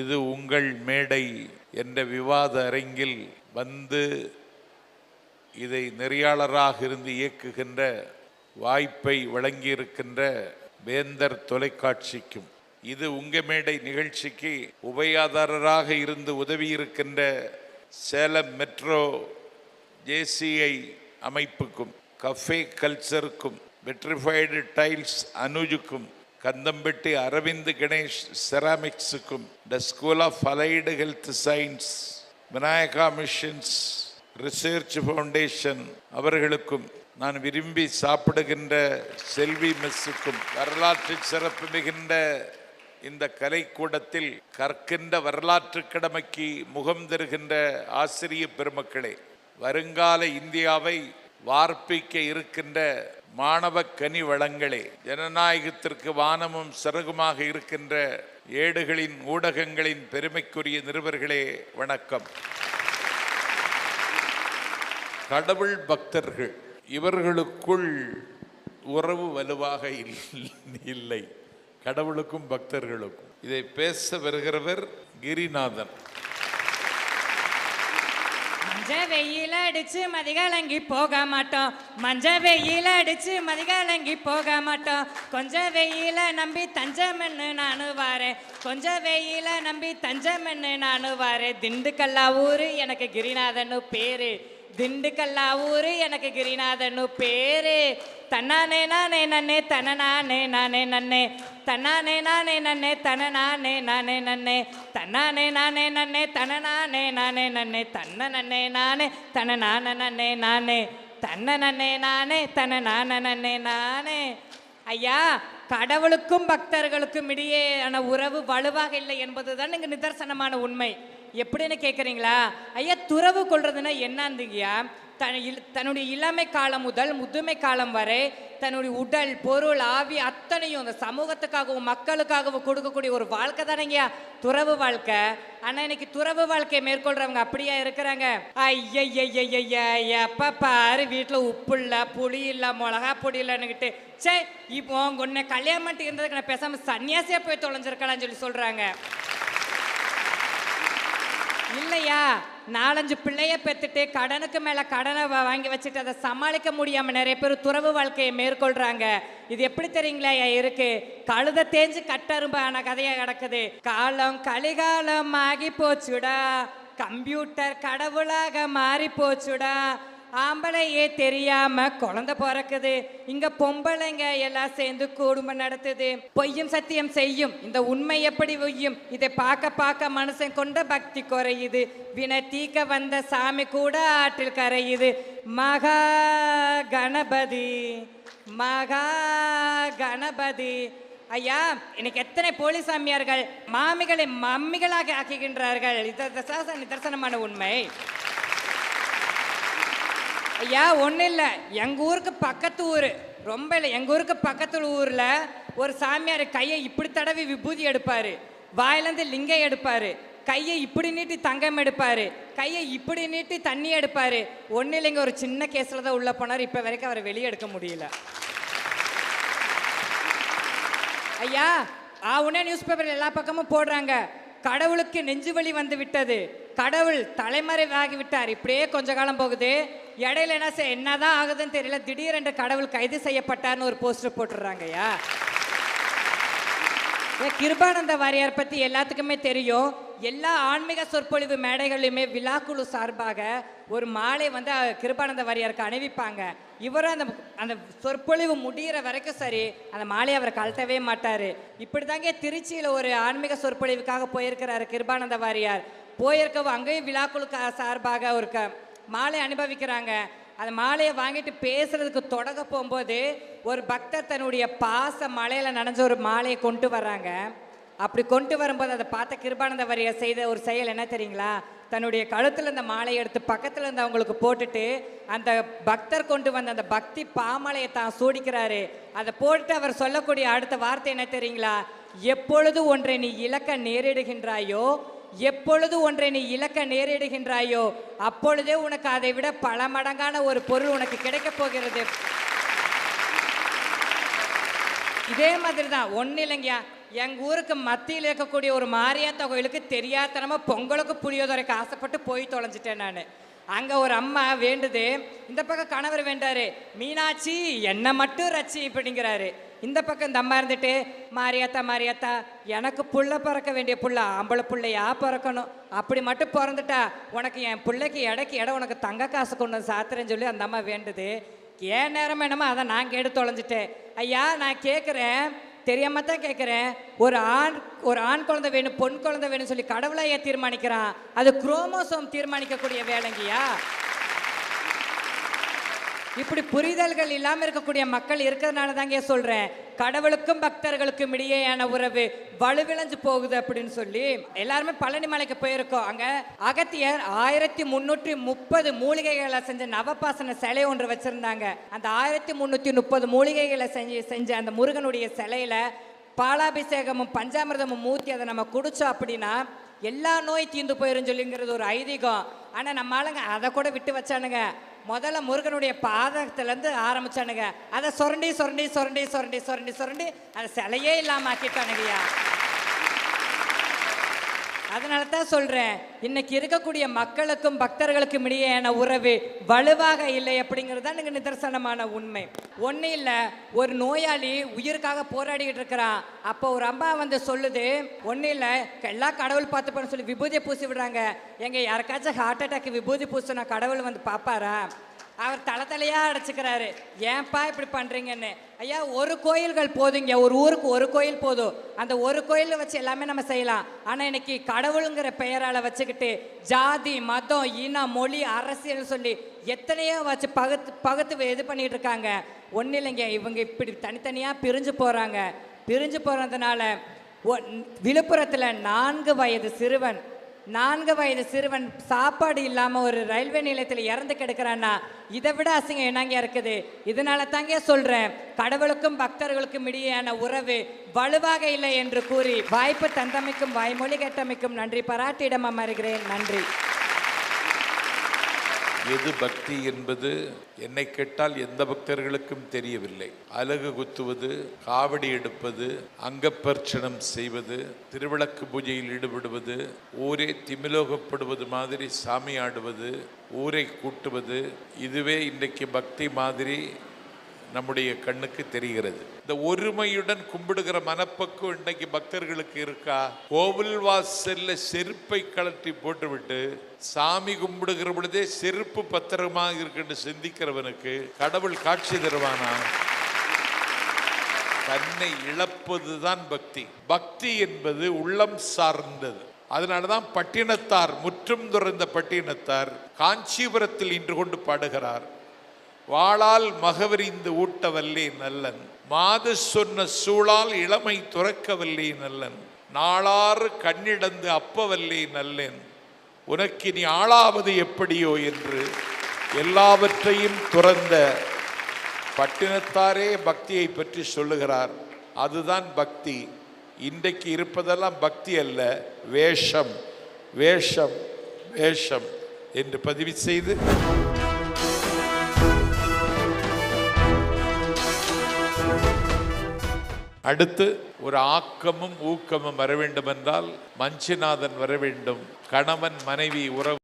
இது உங்கள் மேடை என்ற விவாத அரங்கில் வந்து இதை நெறியாளராக இருந்து இயக்குகின்ற வாய்ப்பை வழங்கியிருக்கின்ற வேந்தர் தொலைக்காட்சிக்கும். இது உங்க மேடை நிகழ்ச்சிக்கு உபயாதாரராக இருந்து உதவியிருக்கின்ற சேலம் மெட்ரோ ஜேசிஐ அமைப்புக்கும் கஃபே கல்ச்சருக்கும் வெட்ரிஃபைடு டைல்ஸ் அனுஜுக்கும் Kandampatti Aravind Ganesh செராமிக்ஸுக்கும் the school of allied health science Vinayaka missions research foundation அவர்களுக்கும் நான் விரும்பி சாப்பிடுகின்ற செல்வி மெஸ்ஸுக்கும் வரலாற்று சிறப்பு மிகுந்த இந்த கலைக்கூடத்தில் கற்கின்ற வரலாற்று கடமைக்கு முகம் தருகின்ற ஆசிரிய பெருமக்களே வருங்கால இந்தியாவை வார்ப்பிக்க இருக்கின்ற மாணவ கனி வளங்களே ஜனநாயகத்திற்கு வானமும் சிறகுமாக இருக்கின்ற ஏடுகளின் ஊடகங்களின் பெருமைக்குரிய நிருபர்களே வணக்கம். கடவுள் பக்தர்கள் இவர்களுக்குள் உறவு வலுவாக இல்லை. கடவுளுக்கும் பக்தர்களுக்கும். இதை பேச வருகிறவர் கிரிநாதன். மஞ்ச வெயில அடிச்சு மதிகலங்கி போக மாட்டோம். மஞ்ச வெயில அடிச்சு மதிகலங்கி போக மாட்டோம். கொஞ்சம் வெயில நம்பி தஞ்சமென்னு நானு வாரேன் கொஞ்சம் வெயில நம்பி தஞ்சமென்னு நானு வாரேன் திண்டுக்கல்லா ஊரு எனக்கு கிரிநாதன்னு பேரு. திண்டுக்கல்லா ஊரு எனக்கு கிரிநாதன்னு பேரு. தன்னானே நானே நன்னே தனநானே நானே நன்னே. தன்னானே நானே நன்னே தனநானே நானே நன்னே. தன்னானே நானே நன்னே தனநானே நானே நன்னே. தன்ன நன்னே நானே. தனநான நன்னே நானே. தன்ன நன்னே நானே. தனநான நன்னே நானே. ஐயா கடவுளுக்கும் பக்தர்களுக்கும் இடையேயான உறவு வலுவாக இல்லை என்பதுதான் இங்கே நிதர்சனமான உண்மை. எப்படின்னு கேட்குறீங்களா ஐயா துறவு கொள்றதுன்னா என்னந்துங்கய்யா தன்னுடைய இளமை காலம் முதல் முதுமை காலம் வரை தன்னுடைய உடல் பொருள் ஆவி அத்தனையும் அந்த சமூகத்துக்காகவும் மக்களுக்காகவும் கொடுக்கக்கூடிய ஒரு வாழ்க்கை தானேங்கய்யா? துறவு வாழ்க்கை. ஆனால் இன்னைக்கு துறவு வாழ்க்கையை மேற்கொள்றவங்க அப்படியா இருக்கிறாங்க? ஐயய்யய்யய்யா எப்ப பாரு வீட்டில் உப்பு இல்லை புளி இல்லை மிளகா பொடி இல்லைன்னுக்கிட்டு சே இப்போ உன்னை கல்யாணம் பண்ணிட்டு இருந்ததுக்கு நான் பேசாமல் சன்னியாசியாக போய் தொலைஞ்சிருக்கலாம்னு சொல்லி சொல்கிறாங்க இல்லையா? நாலஞ்சு பிள்ளைய பெற்றுட்டு கடனுக்கு மேல கடனை வாங்கி வச்சுட்டு அதை சமாளிக்க முடியாம நிறைய பேர் துறவு வாழ்க்கையை மேற்கொள்றாங்க. இது எப்படி தெரியுங்களா இருக்கு. கழுத தேஞ்சு கட்டரும்பான கதையா கிடக்குது. காலம் கலிகாலம் ஆகி போச்சுடா. கம்ப்யூட்டர் கடவுளாக மாறி போச்சுடா. ஆம்பளையே தெரியாம குழந்தை பிறக்குது. இங்க பொம்பளைங்க எல்லாம் சேர்ந்து குடும்பம் நடத்துது. பொய்யும் சத்தியம் செய்யும். இந்த உண்மை எப்படி பொய்யும் இதை பார்க்க பார்க்க மனுஷன் கொண்ட பக்தி குறையுது. வினை தீக்க வந்த சாமி கூட ஆற்றில் கரையுது. மகா கணபதி மகா கணபதி. ஐயா இன்னைக்கு எத்தனை போலி சாமியார்கள்? மாமிகளை மம்மிகளாக ஆக்குகின்றார்கள். இது நிதர்சன- நிதர்சனமான உண்மை. ஐயா ஒன்றும் இல்லை. எங்கள் ஊருக்கு பக்கத்து ஊர். ரொம்ப இல்லை. எங்கள் ஊருக்கு பக்கத்து ஊரில் ஒரு சாமியார் கையை இப்படி தடவி விபூதி எடுப்பார். வாயிலேருந்து லிங்கம் எடுப்பார். கையை இப்படி நீட்டி தங்கம் எடுப்பார். கையை இப்படி நீட்டி தண்ணி எடுப்பார். ஒன்றும் இல்லைங்க ஒரு சின்ன கேஸில் தான் உள்ளே போனார். இப்போ வரைக்கும் அவரை வெளியே எடுக்க முடியல. ஐயா ஆவுனே நியூஸ் பேப்பர் எல்லா பக்கமும் போடுறாங்க. கடவுளுக்கு நெஞ்சு வலி வந்து விட்டது. கடவுள் தலைமறைவாகி விட்டார் இப்படியே கொஞ்ச காலம் போகுது. இடையில என்ன செய்ய என்னதான் ஆகுதுன்னு தெரியல. திடீரென்று கடவுள் கைது செய்யப்பட்டார்னு ஒரு போஸ்டர் போட்டுடுறாங்கய்யா. ஏன் கிருபானந்த வாரியார் பற்றி எல்லாத்துக்குமே தெரியும். எல்லா ஆன்மீக சொற்பொழிவு மேடைகளிலுமே விழாக்குழு சார்பாக ஒரு மாலை வந்து கிருபானந்த வாரியாருக்கு அணிவிப்பாங்க. இவரும் அந்த அந்த சொற்பொழிவு முடிகிற வரைக்கும் சரி அந்த மாலையை அவர் கழட்டவே மாட்டார். இப்படி தாங்க திருச்சியில் ஒரு ஆன்மீக சொற்பொழிவுக்காக போயிருக்கிறாரு கிருபானந்த வாரியார். போயிருக்கவும் அங்கேயும் விழாக்குழு கா- சார்பாக ஒரு க மாலை அனுபவிக்கிறாங்க. அந்த மாலையை வாங்கிட்டு பேசுறதுக்கு தொடங்க போகும்போது ஒரு பக்தர் தன்னுடைய பாச மலையில் நனைஞ்ச ஒரு மாலையை கொண்டு வர்றாங்க. அப்படி கொண்டு வரும்போது அதை பார்த்த கிருபானந்த வரிய செய்த ஒரு செயல் என்ன தெரியுங்களா? தன்னுடைய கழுத்தில் அந்த மாலையை எடுத்து பக்கத்தில் இருந்து அவங்களுக்கு போட்டுட்டு அந்த பக்தர் கொண்டு வந்த அந்த பக்தி பாமலையை தான் சூடிக்கிறாரு. அதை போட்டுட்டு அவர் சொல்லக்கூடிய அடுத்த வார்த்தை என்ன தெரியுங்களா? எப்பொழுது ஒன்றை நீ இழக்க நேரிடுகின்றாயோ எப்பொழுது ஒன்றை நீ இழக்க நேரிடுகின்றாயோ அப்பொழுதே உனக்கு அதை விட பல மடங்கான ஒரு பொருள் உனக்கு கிடைக்கப் போகிறது. இதே மாதிரி தான் ஒன்றும் இல்லைங்கய்யா. எங்கள் ஊருக்கு மத்தியில் இருக்கக்கூடிய ஒரு மாரியாத்தா கோயிலுக்கு தெரியாதனமா பொங்கலுக்கு புளியோதரைக்கு ஆசைப்பட்டு போய் தொலைஞ்சிட்டேன் நான். அங்கே ஒரு அம்மா வேண்டுது இந்த பக்கம் கணவர் வேண்டாரு மீனாட்சி என்னை மட்டும் ரச்சி இப்படிங்கிறாரு. இந்த பக்கம் இந்த அம்மா இருந்துட்டு மாரியாத்தா மாரியாத்தா எனக்கு புள்ள பிறக்க வேண்டிய புள்ள ஆம்பளை பிள்ளையா பிறக்கணும். அப்படி மட்டும் பிறந்துட்டா உனக்கு என் பிள்ளைக்கு இடைக்கு இடம் உனக்கு தங்க காசு கொண்டு சாத்துறேன்னு சொல்லி அந்த அம்மா வேண்டுது. ஏன் நேரம் என்னமோ அதை நான் கேட்டு தொலைஞ்சிட்டேன். ஐயா நான் கேட்குறேன் தெரியாம தான் கேட்குறேன் ஒரு ஆண் ஒரு ஆண் குழந்தை வேணும் பொன் குழந்தை வேணும்னு சொல்லி கடவுளாக ஏன் தீர்மானிக்கிறான்? அது குரோமோசோம் தீர்மானிக்கக்கூடிய வேலைங்கய்யா. இப்படி புரிதல்கள் இல்லாமல் இருக்கக்கூடிய மக்கள் இருக்கிறதுனால தாங்க சொல்றேன். கடவுளுக்கும் பக்தர்களுக்கும் இடையேயான உறவு வலுவிழஞ்சு போகுது அப்படின்னு சொல்லி எல்லாருமே பழனி மலைக்கு போயிருக்கோம். அங்க அகத்தியர் ஆயிரத்தி முன்னூற்றி முப்பது மூலிகைகளை செஞ்ச நவபாசன சிலை ஒன்று வச்சிருந்தாங்க. அந்த ஆயிரத்தி முந்நூற்றி முப்பது மூலிகைகளை செஞ்சு செஞ்ச அந்த முருகனுடைய சிலையில பாலாபிஷேகமும் பஞ்சாமிரதமும் ஊற்றி அதை நம்ம குடிச்சோம் அப்படின்னா எல்லா நோய் தீர்ந்து போயிரும் சொல்லிங்கிறது ஒரு ஐதீகம். ஆனால் நம்ம ஆளுங்க அதை கூட விட்டு வச்சானுங்க. முதல்ல முருகனுடைய பாதத்திலேருந்து ஆரம்பிச்சானுங்க. அதை சுரண்டி சுரண்டி சுரண்டி சுரண்டி சுரண்டி சுரண்டி அதை சிலையே இல்லாமல் ஆக்கிட்டானுங்கய்யா. அதனால தான் சொல்கிறேன் இன்னைக்கு இருக்கக்கூடிய மக்களுக்கும் பக்தர்களுக்கும் இடையேயான உறவு வலுவாக இல்லை அப்படிங்கிறது தான் நிதர்சனமான உண்மை. ஒன்றும் இல்லை ஒரு நோயாளி உயிருக்காக போராடிக்கிட்டு இருக்கிறான். அப்போ ஒரு அம்மா வந்து சொல்லுது ஒன்றும் இல்லை எல்லா கடவுள் பார்த்துப்பேன்னு சொல்லி விபூதியை பூசி விடுறாங்க. எங்கள் யாருக்காச்சும் ஹார்ட் அட்டாக் விபூதி பூசினா கடவுள் வந்து பார்ப்பாரா? அவர் தலை தலையா அடைச்சிக்கிறாரு. ஏன்பா இப்படி பண்றீங்கன்னு? ஐயா ஒரு கோயில்கள் போதுங்க ஒரு ஊருக்கு ஒரு கோயில் போதும். அந்த ஒரு கோயிலில் வச்சு எல்லாமே நம்ம செய்யலாம். ஆனா இன்னைக்கு கடவுளுங்கிற பெயரால வச்சுக்கிட்டு ஜாதி மதம் இனம் மொழி அரசியல் சொல்லி எத்தனையோ வச்சு பகுத்து பகுத்து இது பண்ணிட்டு இருக்காங்க. ஒன்றும் இல்லைங்க. இவங்க இப்படி தனித்தனியா பிரிஞ்சு போறாங்க. பிரிஞ்சு போறதுனால ஒ- விழுப்புரத்துல நான்கு வயது சிறுவன் நான்கு வயது சிறுவன் சாப்பாடு இல்லாமல் ஒரு ரயில்வே நிலையத்தில் இறந்து கிடக்கிறான்னா இதை விட அசிங்கம் என்னங்க இருக்குது? இதனால தாங்க சொல்கிறேன் கடவுளுக்கும் பக்தர்களுக்கும் இடையேயான உறவு வலுவாக இல்லை என்று கூறி வாய்ப்பு தந்தமைக்கும் வாய்மொழி கேட்டமைக்கும் நன்றி. பாராட்டியிடம் அமர்கிறேன் நன்றி. எது பக்தி என்பது என்னை கேட்டால் எந்த பக்தர்களுக்கும் தெரியவில்லை. அலகு குத்துவது காவடி எடுப்பது அங்கப்பர்ச்சனம் செய்வது திருவிளக்கு பூஜையில் ஈடுபடுவது ஊரே திமிலோகப்படுவது மாதிரி சாமி ஆடுவது ஊரை கூட்டுவது இதுவே இன்றைக்கு பக்தி மாதிரி நம்முடைய கண்ணுக்கு தெரிகிறது. இந்த ஒருமையுடன் கும்பிடுகிற மனப்பக்குவம் இன்னைக்கு பக்தர்களுக்கு இருக்கா? கோவில் வாசல்ல செருப்பை கலட்டி போட்டுவிட்டு சாமி கும்பிடுகிற பொழுதே செருப்பு பத்திரமாக இருக்குன்னு சிந்திக்கிறவனுக்கு கடவுள் காட்சி தருவானா? தன்னை இழப்பதுதான் பக்தி. பக்தி என்பது உள்ளம் சார்ந்தது. அதனாலதான் பட்டினத்தார் முற்றும் துறந்த பட்டினத்தார் காஞ்சிபுரத்தில் இன்று கொண்டு பாடுகிறார். வாளால் மகவறிந்து ஊட்டவல்லே நல்லன். மாது சொன்ன சூழால் இளமை துறக்கவல்லே நல்லன். நாளாறு கண்ணிடந்து அப்பவல்லே நல்லேன். உனக்கு நீ ஆளாவது எப்படியோ என்று எல்லாவற்றையும் துறந்த பட்டினத்தாரே பக்தியை பற்றி சொல்லுகிறார். அதுதான் பக்தி. இன்றைக்கு இருப்பதெல்லாம் பக்தி அல்ல வேஷம். வேஷம் வேஷம் என்று பதிவு செய்து அடுத்து ஒரு ஆக்கமும் ஊக்கமும் வர வேண்டும் என்றால் மஞ்சுநாதன் வர வேண்டும் கணவன் மனைவி உறவு